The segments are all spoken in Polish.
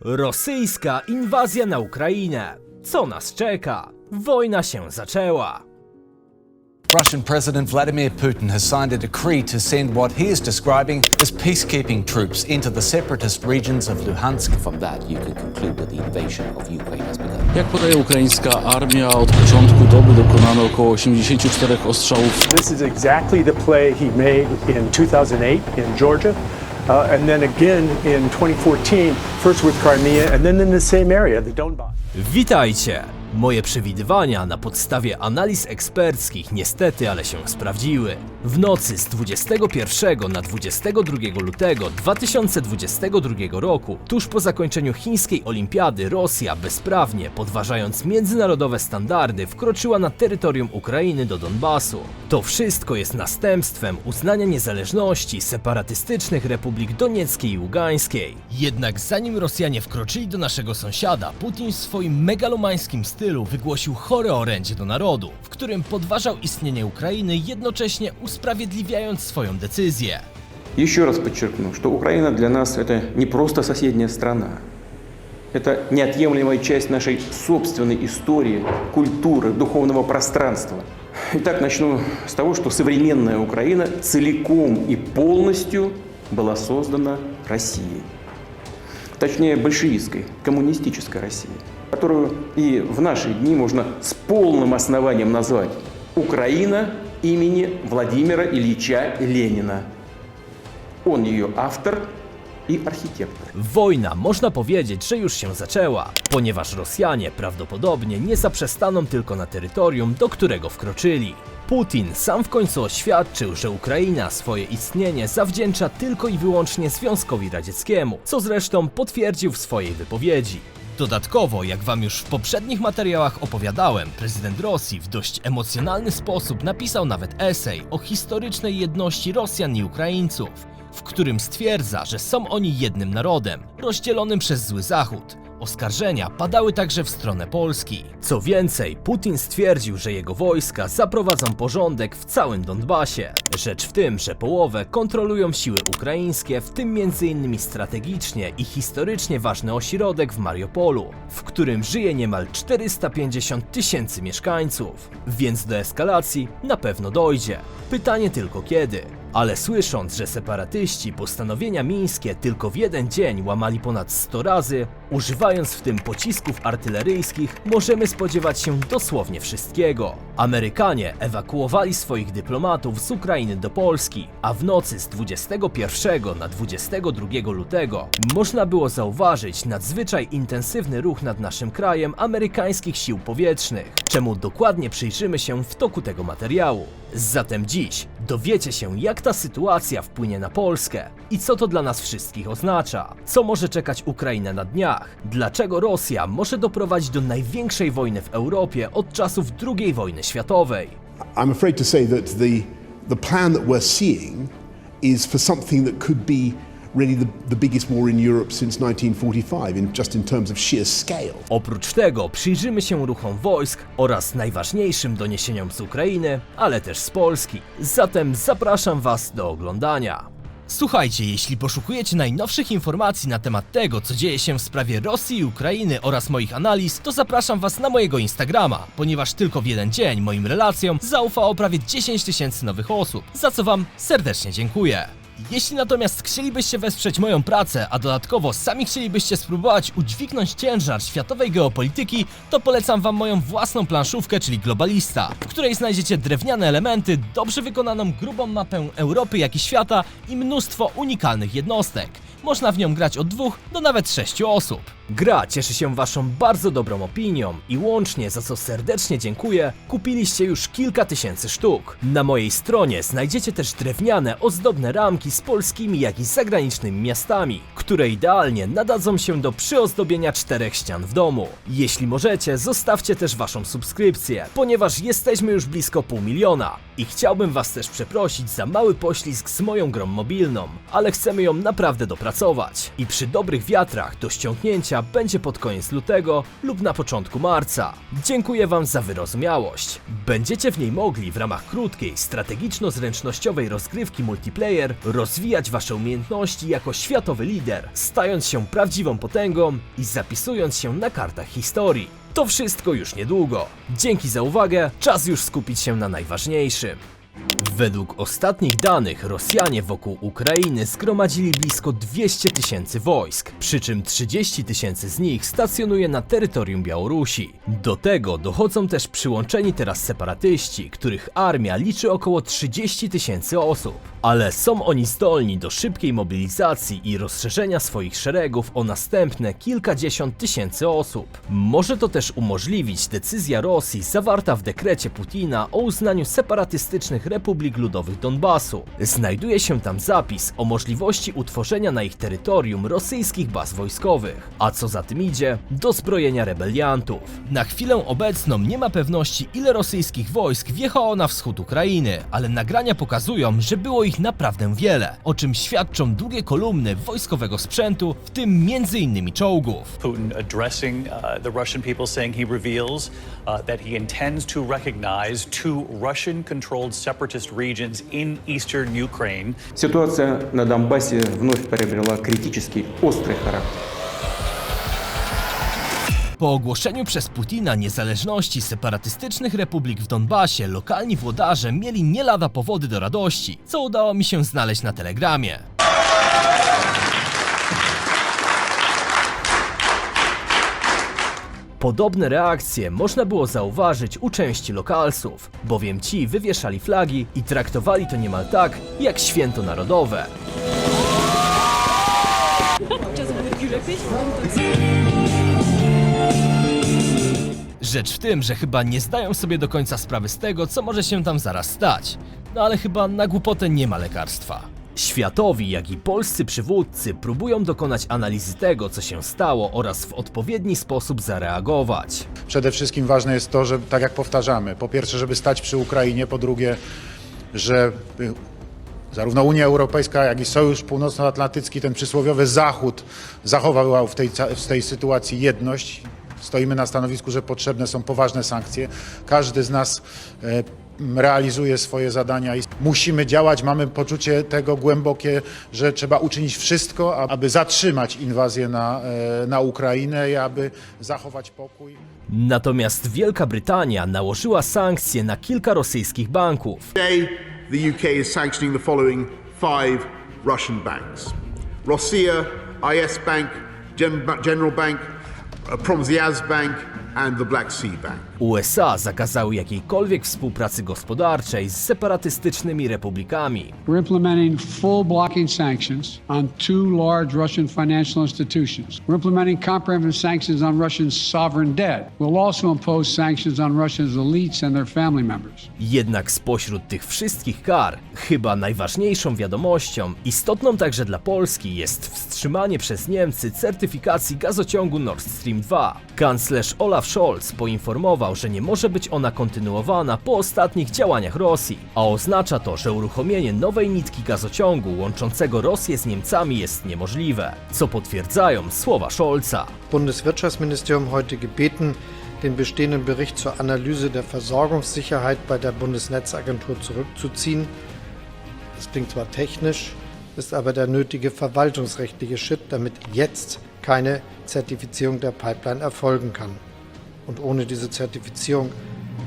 Rosyjska inwazja na Ukrainę. Co nas czeka? Wojna się zaczęła. Russian President Vladimir Putin has signed a decree to send what he is describing as peacekeeping troops into the separatist regions of Luhansk. From that, you can conclude that the invasion of Ukraine has begun. Jak podaje ukraińska armia, od początku doby dokonano około 84 ostrzałów This is exactly the play he made in 2008 in Georgia, and then again in 2014, first with Crimea, and then in the same area, the Donbass. Witajcie! Moje przewidywania na podstawie analiz eksperckich niestety, ale się sprawdziły. W nocy z 21 na 22 lutego 2022 roku, tuż po zakończeniu chińskiej olimpiady, Rosja bezprawnie, podważając międzynarodowe standardy, wkroczyła na terytorium Ukrainy do Donbasu. To wszystko jest następstwem uznania niezależności separatystycznych republik Donieckiej i Ługańskiej. Jednak zanim Rosjanie wkroczyli do naszego sąsiada, Putin w swoim megalomańskim stylu wygłosił chore orędzie do narodu, w którym podważał istnienie Ukrainy, jednocześnie usprawiedliwiając swoją decyzję. Еще раз подчеркну, что Украина для нас это не просто соседняя страна. Это неотъемлемая часть нашей собственной истории, культуры, духовного пространства. Итак, начну с того, что современная Украина целиком и полностью была создана Россией. Точнее, большевистской, коммунистической Россией, которую и в наши дни можно с полным основанием назвать Украина имени Владимира Ильича Ленина. Он ее автор и архитектор. Wojna można powiedzieć, że już się zaczęła, ponieważ Rosjanie prawdopodobnie nie zaprzestaną tylko na terytorium, do którego wkroczyli. Putin sam w końcu oświadczył, że Ukraina swoje istnienie zawdzięcza tylko i wyłącznie Związkowi Radzieckiemu, co zresztą potwierdził w swojej wypowiedzi. Dodatkowo, jak wam już w poprzednich materiałach opowiadałem, prezydent Rosji w dość emocjonalny sposób napisał nawet esej o historycznej jedności Rosjan i Ukraińców, w którym stwierdza, że są oni jednym narodem, rozdzielonym przez zły Zachód. Oskarżenia padały także w stronę Polski. Co więcej, Putin stwierdził, że jego wojska zaprowadzą porządek w całym Donbasie. Rzecz w tym, że połowę kontrolują siły ukraińskie, w tym m.in. strategicznie i historycznie ważny ośrodek w Mariupolu, w którym żyje niemal 450 tysięcy mieszkańców. Więc do eskalacji na pewno dojdzie. Pytanie tylko kiedy. Ale słysząc, że separatyści postanowienia mińskie tylko w jeden dzień łamali ponad 100 razy, używając w tym pocisków artyleryjskich, możemy spodziewać się dosłownie wszystkiego. Amerykanie ewakuowali swoich dyplomatów z Ukrainy do Polski, a w nocy z 21 na 22 lutego można było zauważyć nadzwyczaj intensywny ruch nad naszym krajem amerykańskich sił powietrznych, czemu dokładnie przyjrzymy się w toku tego materiału. Zatem dziś dowiecie się, jak ta sytuacja wpłynie na Polskę i co to dla nas wszystkich oznacza. Co może czekać Ukrainę na dniach? Dlaczego Rosja może doprowadzić do największej wojny w Europie od czasów II wojny światowej? I'm afraid to say that the, the plan that we're seeing is for something that could be really the, the biggest war in Europe since 1945, in, just in terms of sheer scale. Oprócz tego przyjrzymy się ruchom wojsk oraz najważniejszym doniesieniom z Ukrainy, ale też z Polski. Zatem zapraszam Was do oglądania. Słuchajcie, jeśli poszukujecie najnowszych informacji na temat tego, co dzieje się w sprawie Rosji i Ukrainy oraz moich analiz, to zapraszam Was na mojego Instagrama, ponieważ tylko w jeden dzień moim relacjom zaufało prawie 10 tysięcy nowych osób, za co Wam serdecznie dziękuję. Jeśli natomiast chcielibyście wesprzeć moją pracę, a dodatkowo sami chcielibyście spróbować udźwignąć ciężar światowej geopolityki, to polecam wam moją własną planszówkę, czyli Globalista, w której znajdziecie drewniane elementy, dobrze wykonaną grubą mapę Europy jak i świata i mnóstwo unikalnych jednostek. Można w nią grać od dwóch do nawet sześciu osób. Gra cieszy się waszą bardzo dobrą opinią i łącznie, za co serdecznie dziękuję, kupiliście już kilka tysięcy sztuk. Na mojej stronie znajdziecie też drewniane, ozdobne ramki z polskimi jak i zagranicznymi miastami, które idealnie nadadzą się do przyozdobienia czterech ścian w domu. Jeśli możecie, zostawcie też waszą subskrypcję, ponieważ jesteśmy już blisko pół miliona i chciałbym was też przeprosić za mały poślizg z moją grą mobilną, ale chcemy ją naprawdę dopracować i przy dobrych wiatrach do ściągnięcia będzie pod koniec lutego lub na początku marca. Dziękuję Wam za wyrozumiałość. Będziecie w niej mogli w ramach krótkiej, strategiczno-zręcznościowej rozgrywki multiplayer rozwijać Wasze umiejętności jako światowy lider, stając się prawdziwą potęgą i zapisując się na kartach historii. To wszystko już niedługo. Dzięki za uwagę, czas już skupić się na najważniejszym. Według ostatnich danych Rosjanie wokół Ukrainy zgromadzili blisko 200 tysięcy wojsk, przy czym 30 tysięcy z nich stacjonuje na terytorium Białorusi. Do tego dochodzą też przyłączeni teraz separatyści, których armia liczy około 30 tysięcy osób. Ale są oni zdolni do szybkiej mobilizacji i rozszerzenia swoich szeregów o następne kilkadziesiąt tysięcy osób. Może to też umożliwić decyzja Rosji zawarta w dekrecie Putina o uznaniu separatystycznych republik ludowych Donbasu. Znajduje się tam zapis o możliwości utworzenia na ich terytorium rosyjskich baz wojskowych, a co za tym idzie, dozbrojenia rebeliantów. Na chwilę obecną nie ma pewności ile rosyjskich wojsk wjechało na wschód Ukrainy, ale nagrania pokazują, że było ich naprawdę wiele, o czym świadczą długie kolumny wojskowego sprzętu, w tym m.in. czołgów. Putin addressing uh, the Russian people, saying he reveals uh, that he intends to recognize two Russian controlled separatist regions in eastern Ukraine. Ситуация на Донбассе вновь приобрела критический, острый характер. Po ogłoszeniu przez Putina niezależności separatystycznych republik w Donbasie, lokalni włodarze mieli nie lada powody do radości, co udało mi się znaleźć na telegramie. Podobne reakcje można było zauważyć u części lokalsów, bowiem ci wywieszali flagi i traktowali to niemal tak, jak święto narodowe. Rzecz w tym, że chyba nie zdają sobie do końca sprawy z tego, co może się tam zaraz stać. No ale chyba na głupotę nie ma lekarstwa. Światowi, jak i polscy przywódcy próbują dokonać analizy tego, co się stało oraz w odpowiedni sposób zareagować. Przede wszystkim ważne jest to, że tak jak powtarzamy, po pierwsze, żeby stać przy Ukrainie, po drugie, że y, zarówno Unia Europejska, jak i Sojusz Północnoatlantycki, ten przysłowiowy Zachód, zachował w tej, w tej sytuacji jedność. Stoimy na stanowisku, że potrzebne są poważne sankcje. Każdy z nas e, realizuje swoje zadania i musimy działać. Mamy poczucie tego głębokie, że trzeba uczynić wszystko, aby zatrzymać inwazję na, e, na Ukrainę i aby zachować pokój. Natomiast Wielka Brytania nałożyła sankcje na kilka rosyjskich banków. Today, the UK is sanctioning the following five Russian banks Rossiya, IS Bank, Gen- General Bank, uh, Promziaz Bank, and the Black Sea Bank. USA zakazały jakiejkolwiek współpracy gospodarczej z separatystycznymi republikami. We're implementing full blocking sanctions on two large Russian financial institutions. We're implementing comprehensive sanctions on Russian sovereign debt. We'll also impose sanctions on Russia's elites and their family members. Jednak spośród tych wszystkich kar, chyba najważniejszą wiadomością, istotną także dla Polski, jest wstrzymanie przez Niemcy certyfikacji gazociągu Nord Stream 2. Kanclerz Olaf Scholz poinformował, że nie może być ona kontynuowana po ostatnich działaniach Rosji, a oznacza to, że uruchomienie nowej nitki gazociągu łączącego Rosję z Niemcami jest niemożliwe, co potwierdzają słowa Scholza. Bundeswirtschaftsministerium heute gebeten, den bestehenden Bericht zur Analyse der Versorgungssicherheit bei der Bundesnetzagentur zurückzuziehen. Das klingt zwar technisch, ist aber der nötige verwaltungsrechtliche Schritt, damit jetzt keine Zertifizierung der Pipeline erfolgen kann. Und ohne diese Zertifizierung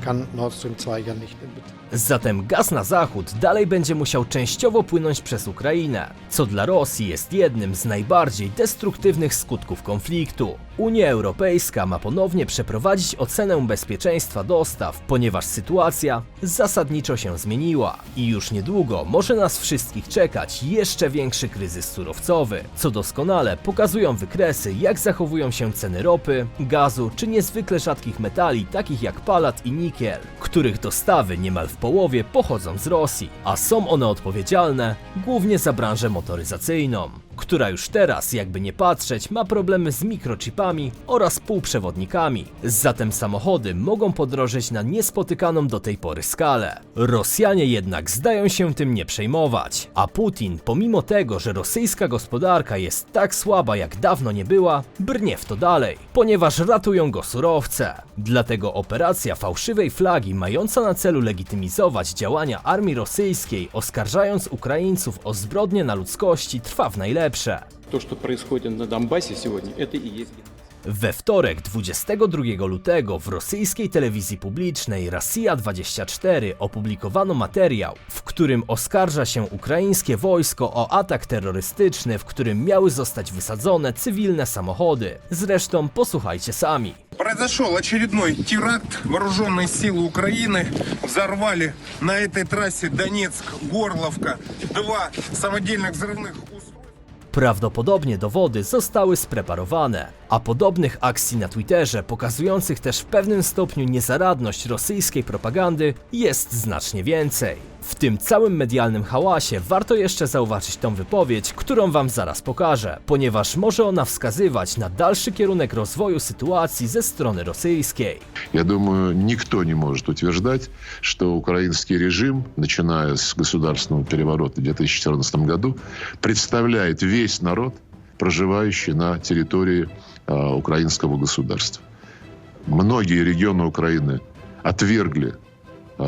kann Nord Stream 2 ja nicht in Betrieb. Zatem gaz na zachód dalej będzie musiał częściowo płynąć przez Ukrainę, co dla Rosji jest jednym z najbardziej destruktywnych skutków konfliktu. Unia Europejska ma ponownie przeprowadzić ocenę bezpieczeństwa dostaw, ponieważ sytuacja zasadniczo się zmieniła i już niedługo może nas wszystkich czekać jeszcze większy kryzys surowcowy, co doskonale pokazują wykresy, jak zachowują się ceny ropy, gazu czy niezwykle rzadkich metali, takich jak palat i nikiel, których dostawy niemal w połowie pochodzą z Rosji, a są one odpowiedzialne głównie za branżę motoryzacyjną, która już teraz, jakby nie patrzeć, ma problemy z mikrochipami oraz półprzewodnikami. Zatem samochody mogą podrożeć na niespotykaną do tej pory skalę. Rosjanie jednak zdają się tym nie przejmować, a Putin, pomimo tego, że rosyjska gospodarka jest tak słaba jak dawno nie była, brnie w to dalej, ponieważ ratują go surowce. Dlatego operacja fałszywej flagi mająca na celu legitymizować działania armii rosyjskiej, oskarżając Ukraińców o zbrodnie na ludzkości, trwa w najlepsze. То, что происходит на Донбассе сегодня, это и есть We wtorek 22 lutego w rosyjskiej telewizji publicznej Rosja 24 opublikowano materiał, w którym oskarża się ukraińskie wojsko o atak terrorystyczny, w którym miały zostać wysadzone cywilne samochody. Zresztą posłuchajcie sami. Произошел очередной теракт. Вооруженные силы Украины взорвали на этой трассе Донецк-Горловка два самодельных взрывных устройств. Prawdopodobnie dowody zostały spreparowane, a podobnych akcji na Twitterze, pokazujących też w pewnym stopniu niezaradność rosyjskiej propagandy, jest znacznie więcej. W tym całym medialnym hałasie warto jeszcze zauważyć tą wypowiedź, którą wam zaraz pokażę, ponieważ może ona wskazywać na dalszy kierunek rozwoju sytuacji ze strony rosyjskiej. Я думаю, никто не может утверждать, что украинский режим, начиная с государственного переворота в 2014 году, представляет весь народ, проживающий на территории а, украинского государства. Многие регионы Украины отвергли а,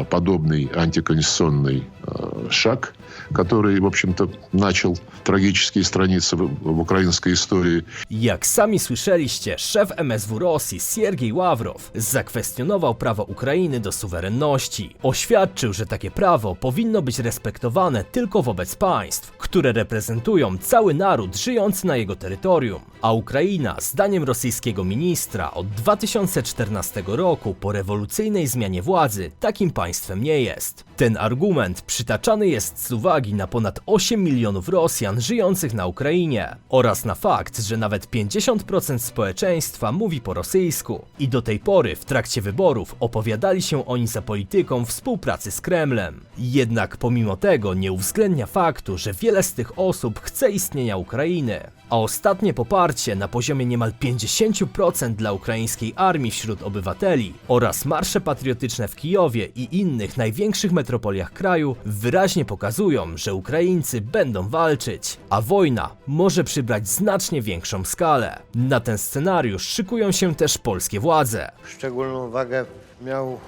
подобный антиконституционный а, шаг, который, в общем-то, начал трагические страницы в, в украинской истории. Jak sami słyszeliście, szef MSW Rosji Siergiej Ławrow zakwestionował prawo Ukrainy do suwerenności. Oświadczył, że takie prawo powinno być respektowane tylko wobec państw, które reprezentują cały naród żyjący na jego terytorium. A Ukraina, zdaniem rosyjskiego ministra, od 2014 roku po rewolucyjnej zmianie władzy takim państwem nie jest. Ten argument przytaczany jest z uwagi na ponad 8 milionów Rosjan żyjących na Ukrainie oraz na fakt, że nawet 50% społeczeństwa mówi po rosyjsku i do tej pory w trakcie wyborów opowiadali się oni za polityką współpracy z Kremlem. Jednak pomimo tego nie uwzględnia faktu, że wiele z tych osób chce istnienia Ukrainy, a ostatnie poparcie na poziomie niemal 50% dla ukraińskiej armii wśród obywateli oraz marsze patriotyczne w Kijowie i innych największych metropoliach kraju wyraźnie pokazują, że Ukraińcy będą walczyć, a wojna może przybrać znacznie większą skalę. Na ten scenariusz szykują się też polskie władze. Szczególną wagę miał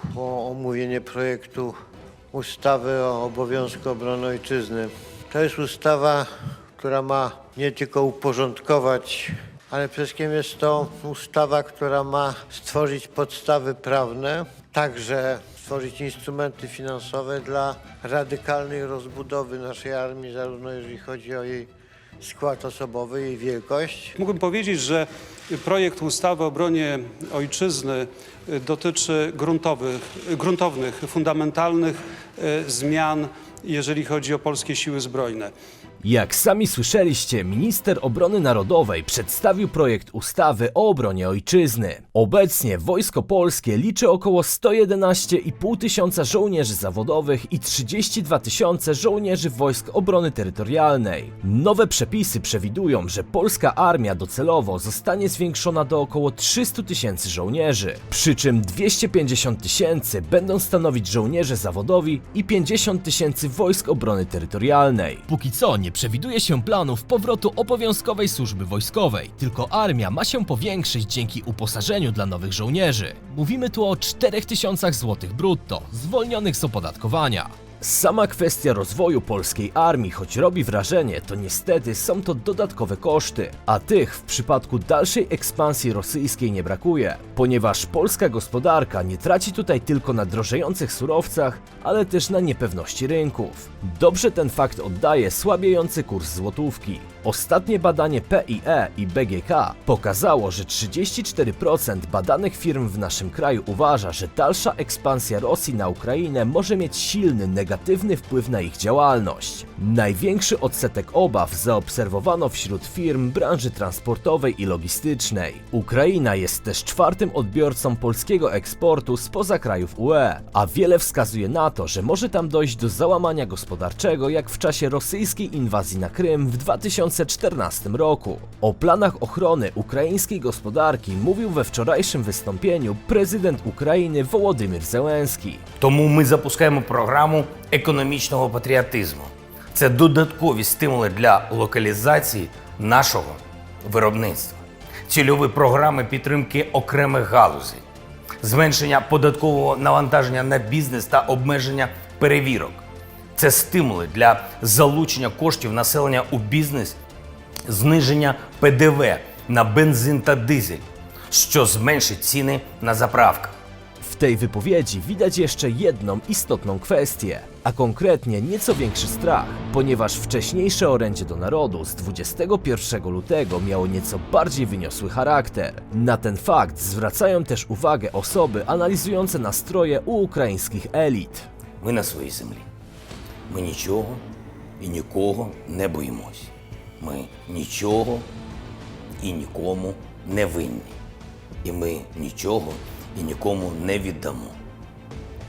omówienie projektu ustawy o obowiązku obrony ojczyzny. To jest ustawa, która ma nie tylko uporządkować, ale przede wszystkim jest to ustawa, która ma stworzyć podstawy prawne, także stworzyć instrumenty finansowe dla radykalnej rozbudowy naszej armii, zarówno jeżeli chodzi o jej skład osobowy, jej wielkość, Mógłbym powiedzieć, że projekt ustawy o obronie ojczyzny dotyczy gruntowych, gruntownych, fundamentalnych e, zmian, jeżeli chodzi o polskie siły zbrojne. Jak sami słyszeliście, minister obrony narodowej przedstawił projekt ustawy o obronie ojczyzny. Obecnie Wojsko Polskie liczy około 111,5 tysiąca żołnierzy zawodowych i 32 tysiące żołnierzy Wojsk Obrony Terytorialnej. Nowe przepisy przewidują, że polska armia docelowo zostanie zwiększona do około 300 tysięcy żołnierzy, przy czym 250 tysięcy będą stanowić żołnierze zawodowi i 50 tysięcy Wojsk Obrony Terytorialnej. Póki co nie przewiduje się planów powrotu obowiązkowej służby wojskowej, tylko armia ma się powiększyć dzięki uposażeniu dla nowych żołnierzy. Mówimy tu o 4000 zł brutto, zwolnionych z opodatkowania. Sama kwestia rozwoju polskiej armii, choć robi wrażenie, to niestety są to dodatkowe koszty, a tych w przypadku dalszej ekspansji rosyjskiej nie brakuje, ponieważ polska gospodarka nie traci tutaj tylko na drożejących surowcach, ale też na niepewności rynków. Dobrze ten fakt oddaje słabiejący kurs złotówki. Ostatnie badanie PIE i BGK pokazało, że 34% badanych firm w naszym kraju uważa, że dalsza ekspansja Rosji na Ukrainę może mieć silny negatywny wpływ na ich działalność. Największy odsetek obaw zaobserwowano wśród firm branży transportowej i logistycznej. Ukraina jest też czwartym odbiorcą polskiego eksportu spoza krajów UE, a wiele wskazuje na to, że może tam dojść do załamania gospodarczego jak w czasie rosyjskiej inwazji na Krym w 2014 2014 roku. O planach ochrony ukraińskiej gospodarki mówił we wczorajszym wystąpieniu prezydent Ukrainy Wołodymyr Zełenski. Тому ми запускаємо програму економічного патріотизму. Це додаткові стимули для локалізації нашого виробництва, цільові програми підтримки окремих галузей, зменшення податкового навантаження на бізнес та обмеження перевірок. Це стимули для залучення коштів населення у бізнес, зниження ПДВ на бензин та дизель, що зменшить ціни на заправках. W tej wypowiedzi widać jeszcze jedną istotną kwestię, a konkretnie nieco większy strach, ponieważ wcześniejsze orędzie do narodu z 21 lutego miało nieco bardziej wyniosły charakter. Na ten fakt zwracają też uwagę osoby analizujące nastroje u ukraińskich elit. Ми на своїй землі. Ми нічого і нікого не боїмось. Ми нічого і нікому не винні. І ми нічого і нікому не віддамо.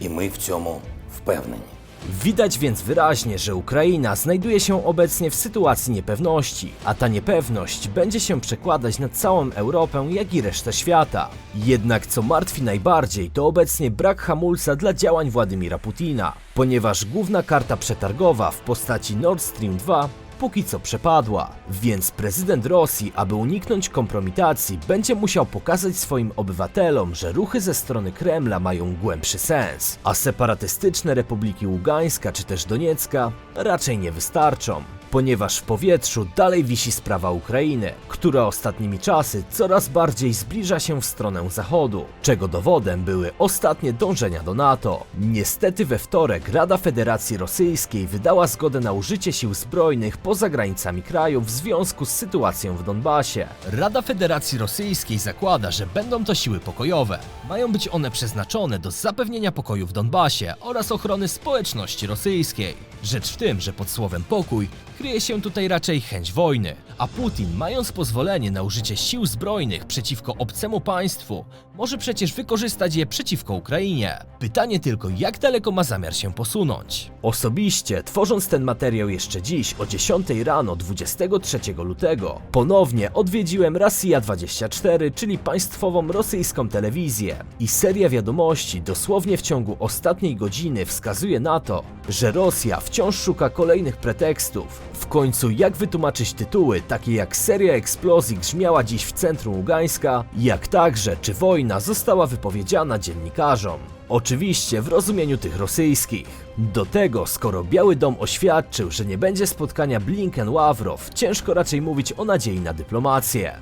І ми в цьому впевнені. Widać więc wyraźnie, że Ukraina znajduje się obecnie w sytuacji niepewności, a ta niepewność będzie się przekładać na całą Europę, jak i resztę świata. Jednak co martwi najbardziej, to obecnie brak hamulca dla działań Władimira Putina, ponieważ główna karta przetargowa w postaci Nord Stream 2 póki co przepadła, więc prezydent Rosji, aby uniknąć kompromitacji, będzie musiał pokazać swoim obywatelom, że ruchy ze strony Kremla mają głębszy sens, a separatystyczne republiki Ługańska czy też Doniecka raczej nie wystarczą. Ponieważ w powietrzu dalej wisi sprawa Ukrainy, która ostatnimi czasy coraz bardziej zbliża się w stronę zachodu, czego dowodem były ostatnie dążenia do NATO. Niestety we wtorek Rada Federacji Rosyjskiej wydała zgodę na użycie sił zbrojnych poza granicami kraju w związku z sytuacją w Donbasie. Rada Federacji Rosyjskiej zakłada, że będą to siły pokojowe. Mają być one przeznaczone do zapewnienia pokoju w Donbasie oraz ochrony społeczności rosyjskiej. Rzecz w tym, że pod słowem pokój kryje się tutaj raczej chęć wojny, a Putin, mając pozwolenie na użycie sił zbrojnych przeciwko obcemu państwu, może przecież wykorzystać je przeciwko Ukrainie. Pytanie tylko, jak daleko ma zamiar się posunąć. Osobiście, tworząc ten materiał jeszcze dziś o 10 rano 23 lutego, ponownie odwiedziłem Rosja 24, czyli państwową rosyjską telewizję. I seria wiadomości dosłownie w ciągu ostatniej godziny wskazuje na to, że Rosja wciąż szuka kolejnych pretekstów. W końcu jak wytłumaczyć tytuły takie jak seria eksplozji grzmiała dziś w centrum Ługańska, jak także czy wojna została wypowiedziana dziennikarzom. Oczywiście w rozumieniu tych rosyjskich. Do tego, skoro Biały Dom oświadczył, że nie będzie spotkania Blinken-Ławrow, ciężko raczej mówić o nadziei na dyplomację.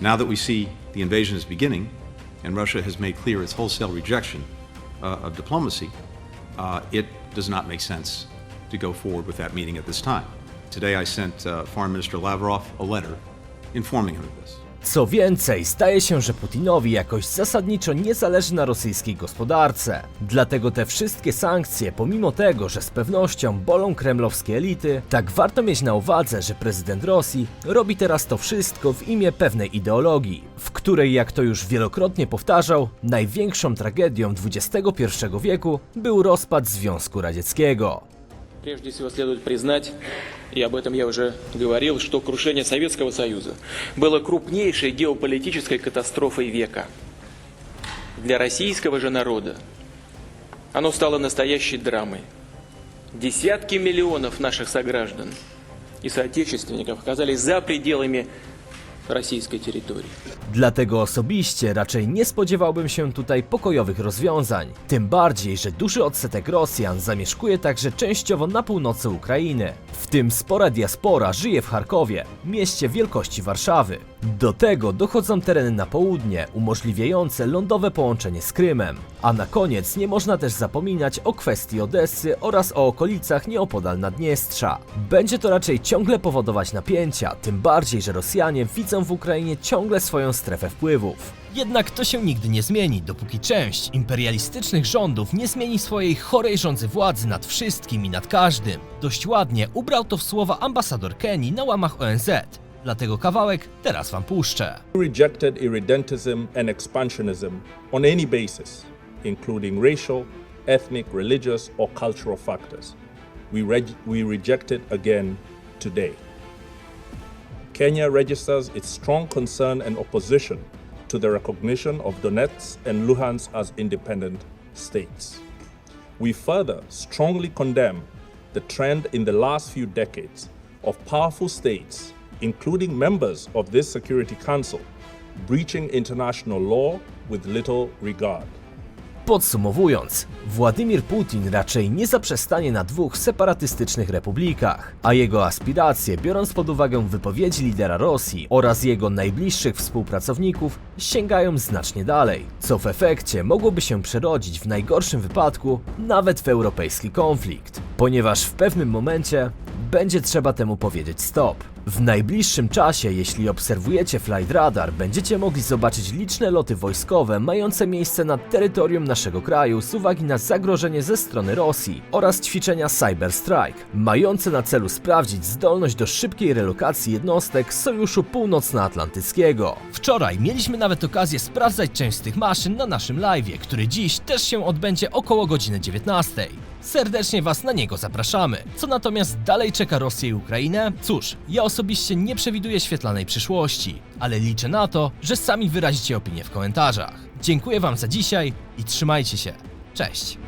Now that we see the invasion is beginning and Russia has made clear its wholesale rejection uh, of diplomacy, uh, it does not make sense to go forward with that meeting at this time. Today I sent uh, Foreign Minister Lavrov a letter informing him of this. Co więcej, zdaje się, że Putinowi jakoś zasadniczo nie zależy na rosyjskiej gospodarce. Dlatego te wszystkie sankcje, pomimo tego, że z pewnością bolą kremlowskie elity, tak warto mieć na uwadze, że prezydent Rosji robi teraz to wszystko w imię pewnej ideologii, w której, jak to już wielokrotnie powtarzał, największą tragedią XXI wieku był rozpad Związku Radzieckiego. Прежде всего следует признать, и об этом я уже говорил, что крушение Советского Союза было крупнейшей геополитической катастрофой века. Для российского же народа оно стало настоящей драмой. Десятки миллионов наших сограждан и соотечественников оказались за пределами rosyjskiej terytorii. Dlatego osobiście raczej nie spodziewałbym się tutaj pokojowych rozwiązań. Tym bardziej, że duży odsetek Rosjan zamieszkuje także częściowo na północy Ukrainy. W tym spora diaspora żyje w Charkowie, mieście wielkości Warszawy. Do tego dochodzą tereny na południe, umożliwiające lądowe połączenie z Krymem. A na koniec nie można też zapominać o kwestii Odessy oraz o okolicach nieopodal Naddniestrza. Będzie to raczej ciągle powodować napięcia, tym bardziej, że Rosjanie widzą w Ukrainie ciągle swoją strefę wpływów. Jednak to się nigdy nie zmieni, dopóki część imperialistycznych rządów nie zmieni swojej chorej rządzy władzy nad wszystkim i nad każdym. Dość ładnie ubrał to w słowa ambasador Kenii na łamach ONZ. Dlatego kawałek teraz wam puszczę. rejected irredentism and expansionism on any basis, including racial, ethnic, religious, or cultural factors. We, we reject it again today. Kenya registers its strong concern and opposition to the recognition of Donetsk and Luhansk as independent states. We further strongly condemn the trend in the last few decades of powerful states, including members of this Security Council, breaching international law with little regard. Podsumowując, Władimir Putin raczej nie zaprzestanie na dwóch separatystycznych republikach, a jego aspiracje, biorąc pod uwagę wypowiedzi lidera Rosji oraz jego najbliższych współpracowników, sięgają znacznie dalej, co w efekcie mogłoby się przerodzić w najgorszym wypadku nawet w europejski konflikt, ponieważ w pewnym momencie będzie trzeba temu powiedzieć stop. W najbliższym czasie, jeśli obserwujecie Flight Radar, będziecie mogli zobaczyć liczne loty wojskowe mające miejsce nad terytorium naszego kraju z uwagi na zagrożenie ze strony Rosji oraz ćwiczenia Cyber Strike, mające na celu sprawdzić zdolność do szybkiej relokacji jednostek z Sojuszu Północnoatlantyckiego. Wczoraj mieliśmy nawet okazję sprawdzać część z tych maszyn na naszym live, który dziś też się odbędzie około godziny 19. Serdecznie Was na niego zapraszamy. Co natomiast dalej czeka Rosję i Ukrainę? Cóż, ja osobiście nie przewiduję świetlanej przyszłości, ale liczę na to, że sami wyrazicie opinię w komentarzach. Dziękuję Wam za dzisiaj i trzymajcie się. Cześć!